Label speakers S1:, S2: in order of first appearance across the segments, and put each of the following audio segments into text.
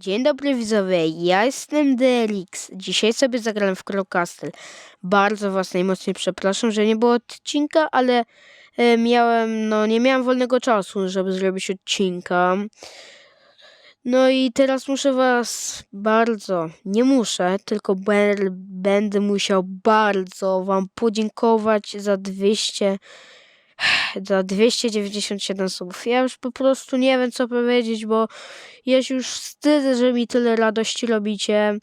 S1: Dzień dobry widzowie, ja jestem DLX. Dzisiaj sobie zagrałem w Crow Castle. Bardzo was najmocniej przepraszam, że nie było odcinka, ale e, miałem, no nie miałem wolnego czasu, żeby zrobić odcinka. No i teraz muszę was bardzo, nie muszę, tylko będę musiał bardzo wam podziękować za 200 za 297 subów. Ja już po prostu nie wiem co powiedzieć, bo się już wstydzę, że mi tyle radości robicie.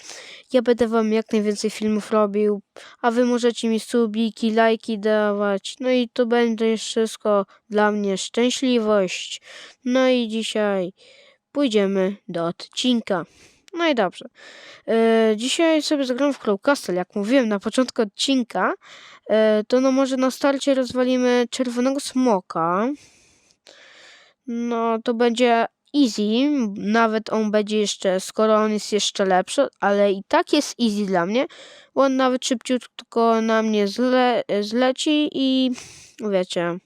S1: Ja będę wam jak najwięcej filmów robił, a wy możecie mi subiki, lajki dawać. No i to będzie wszystko dla mnie szczęśliwość. No i dzisiaj pójdziemy do odcinka. No i dobrze. E, dzisiaj sobie zagram w Crow Castle. Jak mówiłem na początku odcinka, e, to no może na starcie rozwalimy czerwonego smoka. No to będzie easy. Nawet on będzie jeszcze, skoro on jest jeszcze lepszy, ale i tak jest easy dla mnie, bo on nawet szybciutko na mnie zle, zleci i wiecie.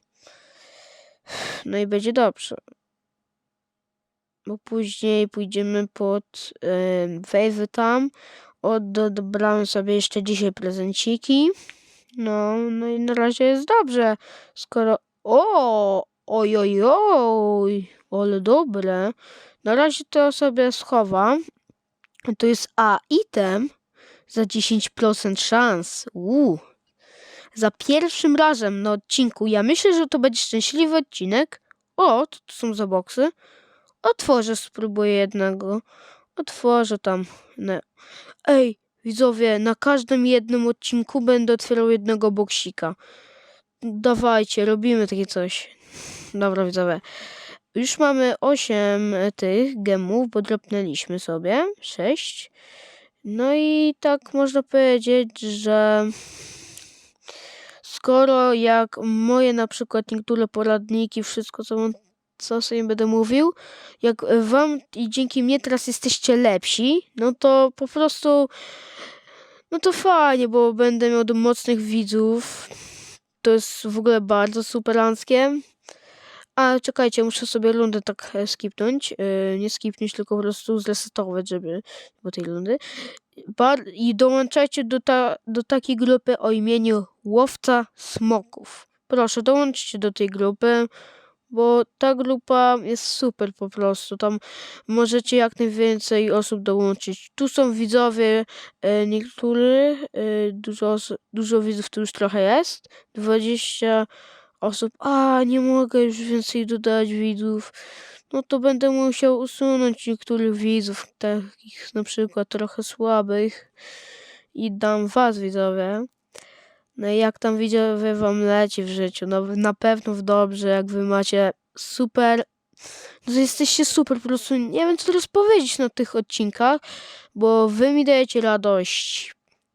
S1: No i będzie dobrze bo później pójdziemy pod wejwy tam. Odebrałem sobie jeszcze dzisiaj prezenciki. No, no i na razie jest dobrze. Skoro. O! Oj, oj, oj! Ale dobre. Na razie to sobie schowam. To jest A item za 10% szans. Uuu. Za pierwszym razem na odcinku. Ja myślę, że to będzie szczęśliwy odcinek. O, to, to są za boksy. Otworzę, spróbuję jednego. Otworzę tam. Nie. Ej, widzowie, na każdym jednym odcinku będę otwierał jednego boksika. Dawajcie, robimy takie coś. Dobra, widzowie. Już mamy 8 tych gemów, bo dropnęliśmy sobie. 6. No i tak można powiedzieć, że skoro jak moje na przykład niektóre poradniki, wszystko co mam co sobie będę mówił, jak wam i dzięki mnie teraz jesteście lepsi, no to po prostu, no to fajnie, bo będę miał do mocnych widzów. To jest w ogóle bardzo superanckie. A czekajcie, muszę sobie rundę tak e, skipnąć. Yy, nie skipnąć, tylko po prostu zresetować, żeby do tej rundy. Bar I dołączajcie do, ta do takiej grupy o imieniu Łowca Smoków. Proszę, dołączcie do tej grupy bo ta grupa jest super po prostu. Tam możecie jak najwięcej osób dołączyć. Tu są widzowie, e, niektórzy, e, dużo, dużo widzów tu już trochę jest. 20 osób. A, nie mogę już więcej dodać widzów. No to będę musiał usunąć niektórych widzów, takich na przykład trochę słabych. I dam was widzowie. No i jak tam widzowie wam leci w życiu? No na pewno w dobrze, jak wy macie super, no jesteście super, po prostu nie wiem co teraz powiedzieć na tych odcinkach, bo wy mi dajecie radość.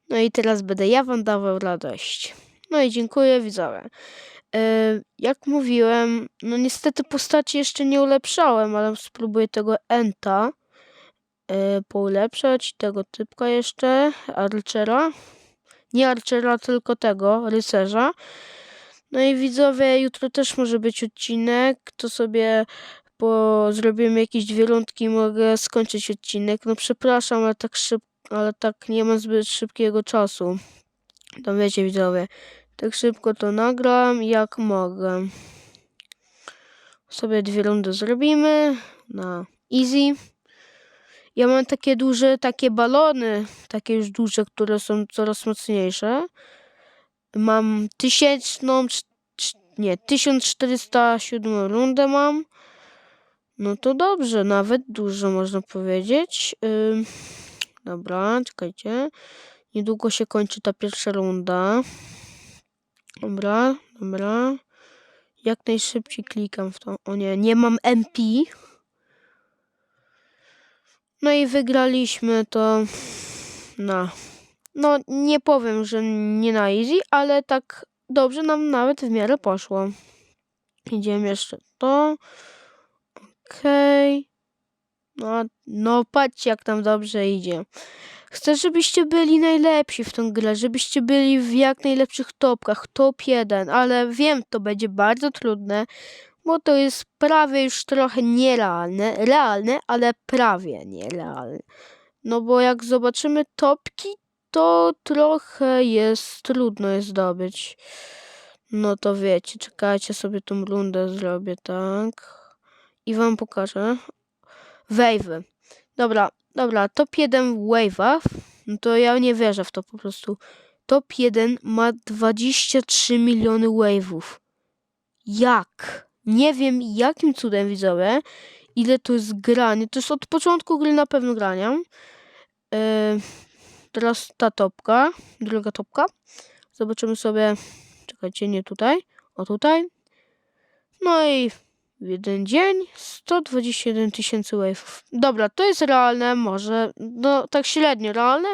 S1: No i teraz będę ja wam dawał radość. No i dziękuję widzowie. E, jak mówiłem, no niestety postaci jeszcze nie ulepszałem, ale spróbuję tego Enta e, poulepszać, tego typka jeszcze, Archera nie Archera, tylko tego, rycerza. No i widzowie, jutro też może być odcinek, to sobie po zrobimy jakieś dwie rundki mogę skończyć odcinek. No przepraszam, ale tak szyb, ale tak nie mam zbyt szybkiego czasu. To wiecie widzowie, tak szybko to nagram jak mogę. Sobie dwie rundy zrobimy na easy. Ja mam takie duże, takie balony, takie już duże, które są coraz mocniejsze. Mam tysięczną, nie, 1407 rundę mam. No to dobrze, nawet dużo można powiedzieć. Yy, dobra, czekajcie. Niedługo się kończy ta pierwsza runda. Dobra, dobra. Jak najszybciej klikam w to. O nie, nie mam MP. No i wygraliśmy to na. No, nie powiem, że nie na easy, ale tak dobrze nam nawet w miarę poszło. Idziemy jeszcze to. Okej. Okay. No, no, patrzcie, jak nam dobrze idzie. Chcę, żebyście byli najlepsi w tą grę, żebyście byli w jak najlepszych topkach, top 1, ale wiem, to będzie bardzo trudne, bo to jest prawie już trochę nierealne, realne, ale prawie nierealne. No bo jak zobaczymy topki, to trochę jest trudno je zdobyć. No to wiecie, czekajcie sobie tą rundę zrobię, tak. I wam pokażę. Wave'y. Dobra, dobra, top 1 w wave'ach. No to ja nie wierzę w to po prostu. Top 1 ma 23 miliony wave'ów. Jak? Nie wiem jakim cudem widzowie, ile to jest granie. To jest od początku gry na pewno grania. Yy, teraz ta topka, druga topka. Zobaczymy sobie, czekajcie, nie tutaj, o tutaj. No i w jeden dzień 121 tysięcy wave'ów. Dobra, to jest realne, może, no tak średnio realne,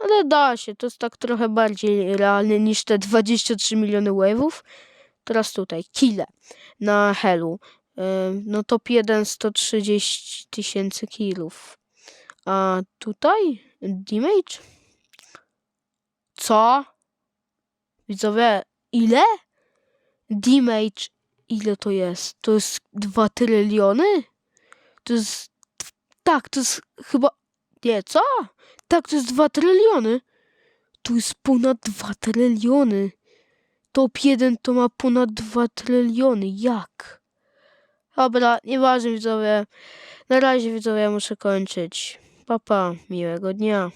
S1: ale da się, to jest tak trochę bardziej realne niż te 23 miliony wave'ów. Teraz tutaj, kile na Helu. No top 1 130 tysięcy kilów. A tutaj damage? Co? Widzowie, ile? Damage, ile to jest? To jest 2 tryliony? To jest... Tak, to jest chyba... Nie, co? Tak, to jest 2 tryliony. Tu jest ponad 2 tryliony. Top 1 to ma ponad 2 tryliony. Jak? Dobra, nieważne widzowie. Na razie widzowie muszę kończyć. Papa, miłego dnia.